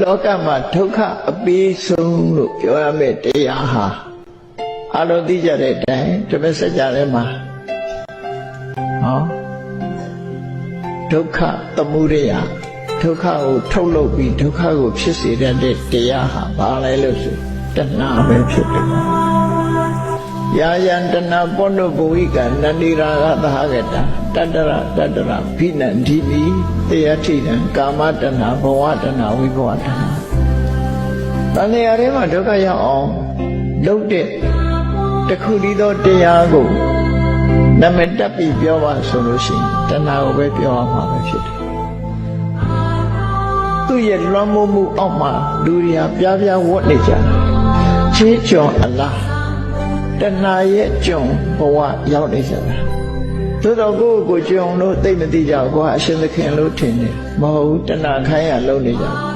လောကမှာဒုက္ခအပေးဆုံးလို့ပြောရမယ့်တရားဟာအလုံးသိကြတဲ့အတိုင်းဓမ္မစကြာထဲမှာဟောဒုက္ခသမုဒယဒုက္ခကိုထုတ်လုပ်ပြီးဒုက္ခကိုဖြစ်စေတတ်တဲ့တရားဟာဘာလဲလို့ဆိုတဏှာပဲဖြစ်တယ် ယာယံတဏပောနုဘဝိကနန္ဒီရာဂသဟကတတတ္တရတတ္တရဘိနန္ဒီနိတေယထိတံကာမတဏဘဝတဏဝိဘဝတဏတဏှာထဲမှာဒုက္ခရောက်အောင်လုပ်တဲ့တခုတည်းသောတရားကိုနမတက်ပြီးပြောပါဆိုလို့ရှိရင်တဏှာကိုပဲပြောရမှာပဲဖြစ်တယ်သူ့ရဲ့လွှမ်းမိုးမှုအောက်မှာလူတွေဟာပြားပြားဝတ်နေကြတယ်ချေးကြော်အလား တဏှာရဲ့ကြုံဘဝရောက်နေကြတာသို့တော့ကိုယ့်ကိုယ်ကိုကြုံလို့သိမသိကြဘူးကိုကအရှင်သခင်လို့ထင်တယ်မဟုတ်ဘူးတဏှာခိုင်းရလုံးနေကြတယ်